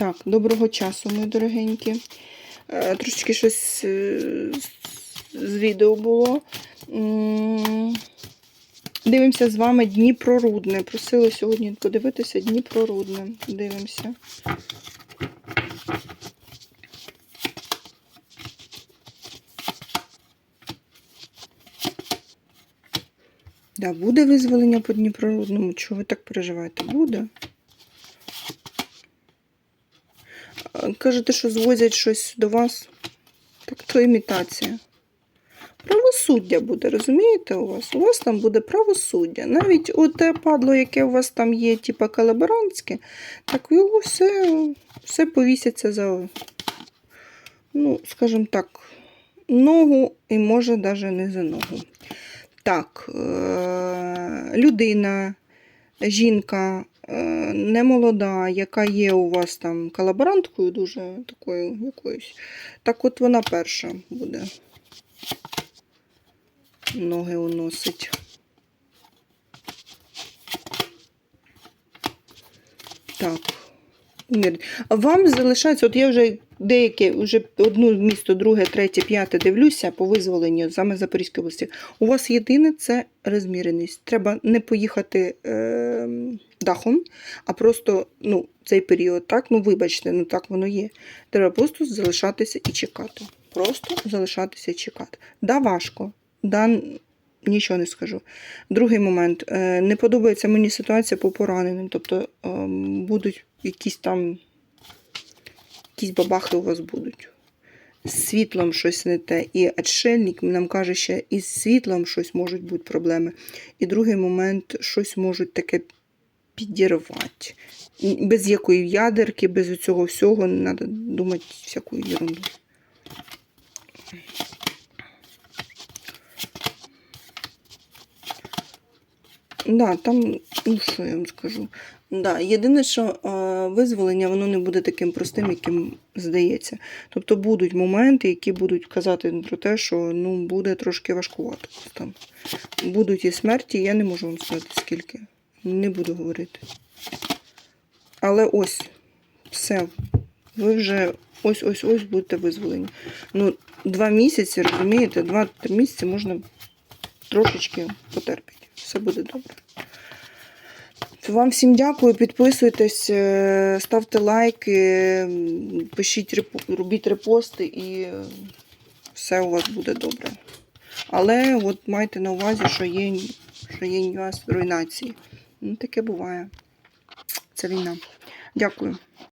Так, доброго часу, мої дорогенькі. Е, Трошечки щось е, з- відео було. Дивимося з вами Дніпро Рудне. Просили сьогодні подивитися Дніпро Рудне. Дивимося. Да, буде визволення по Дніпрорудному. Чого ви так переживаєте? Буде. А, Кажете, що звозять щось до вас. Так то імітація. Правосуддя буде, розумієте, у вас? У вас там буде правосуддя. Навіть оте падло, яке у вас там є, типа калаборантське, так його все, все повіситься за, ну, скажімо так, ногу і може навіть не за ногу. Так, е- людина, жінка немолода, яка є у вас там колаборанткою, дуже такою якоюсь. Так от вона перша буде. Ноги уносить. Так. Вам залишається, от я вже деякі, вже одну місто, друге, третє, п'яте дивлюся по визволенню саме Запорізької області. У вас єдине це розміреність. Треба не поїхати е, дахом, а просто ну, цей період, так, ну вибачте, ну так воно є. Треба просто залишатися і чекати. Просто залишатися і чекати. Да, важко. Да, нічого не скажу. Другий момент. Е, Не подобається мені ситуація по пораненим. Тобто ем, будуть якісь там якісь бабахи у вас будуть. З світлом щось не те. І отшельник нам каже, що із світлом щось можуть бути проблеми. І другий момент, щось можуть таке підірвати. Без якої ядерки, без цього всього, не треба думати всяку ерунду. Да, там, ну що я вам скажу. Да, єдине, що е, визволення воно не буде таким простим, яким здається. Тобто будуть моменти, які будуть казати про те, що ну, буде трошки важкувато. Там. Будуть і смерті, я не можу вам сказати скільки. Не буду говорити. Але ось, все. Ви вже ось-ось-ось будете визволені. Ну, два місяці, розумієте, два-три місяці можна трошечки потерпіти. Все буде добре. Вам всім дякую, підписуйтесь, е, ставте лайки, пишіть, робіть репости і все у вас буде добре. Але от майте на увазі, що є, що є нюанс руйнації. Ну, таке буває. Це війна. Дякую.